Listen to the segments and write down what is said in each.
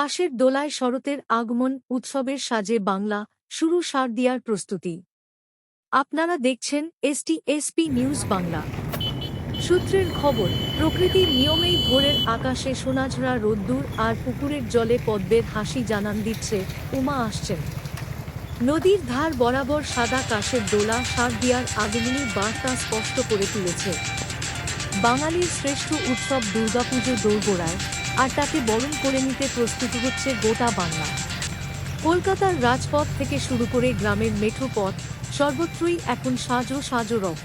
কাশের দোলায় শরতের আগমন উৎসবের সাজে বাংলা শুরু শারদিয়ার প্রস্তুতি। আপনারা দেখছেন এসটি এসপি নিউজ বাংলা। সূত্রের খবর, প্রকৃতির নিয়মেই ভোরের আকাশে সোনাঝরা রোদ্দুর আর পুকুরের জলে পদ্মের হাসি জানান দিচ্ছে উমা আসছেন। নদীর ধার বরাবর সাদা কাশের দোলা শারদিয়ার আগমনী বার্তা স্পষ্ট করে তুলেছে। বাঙালির শ্রেষ্ঠ উৎসব দুর্গাপুজো দোরগোড়ায়, আর তাকে বরণ করে নিতে প্রস্তুতি হচ্ছে গোটা বাংলা। কলকাতার রাজপথ থেকে শুরু করে গ্রামের মেঠো পথ সর্বত্রই এখন সাজো সাজো রব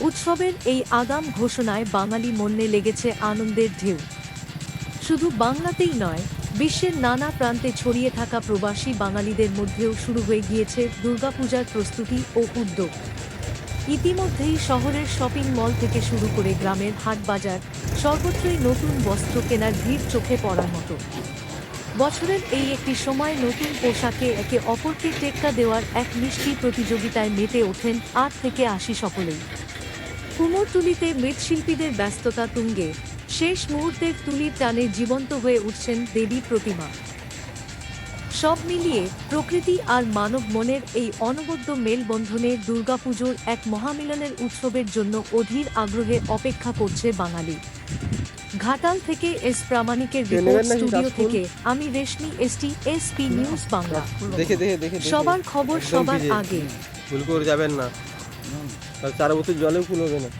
উৎসবের এই আগাম ঘোষণায় বাঙালি মনে লেগেছে আনন্দের ঢেউ। শুধু বাংলাতেই নয়, বিশ্বের নানা প্রান্তে ছড়িয়ে থাকা প্রবাসী বাঙালিদের মধ্যেও শুরু হয়ে গিয়েছে দুর্গাপূজার প্রস্তুতি ও উদ্যোগ। ইতিমধ্যেই শহরের শপিং মল থেকে শুরু করে গ্রামের হাট বাজার সর্বত্রই নতুন বস্ত্র কেনার ভিড় চোখে পড়ার মতো। বছরের এই একটি সময় নতুন পোশাকে একে অপরকে টেক্কা দেওয়ার এক মিষ্টি প্রতিযোগিতায় মেতে ওঠেন আট থেকে আশি সকলেই। কুমোরটুলিতে মৃৎশিল্পীদের ব্যস্ততা তুঙ্গে। শেষ মুহূর্তের তুলির টানে জীবন্ত হয়ে উঠছেন দেবী প্রতিমা। সব মিলিয়ে প্রকৃতি আর মানব মনের এই অনবদ্য মেলবন্ধনে দুর্গাপুজোর এক মহামিলনের উৎসবের জন্য অধীর আগ্রহে অপেক্ষা করছে বাঙালি। ঘাটাল থেকে এস প্রামাণিকের রিপোর্ট স্টুডিও থেকে আমি Reshmi ST SP news Bangla. দেখে দেখে দেখে দেখে। সবার খবর সবার। আগে। ভুল করে যাবেন না। তাহলে চার বোতল জলেও ফুল হবে না।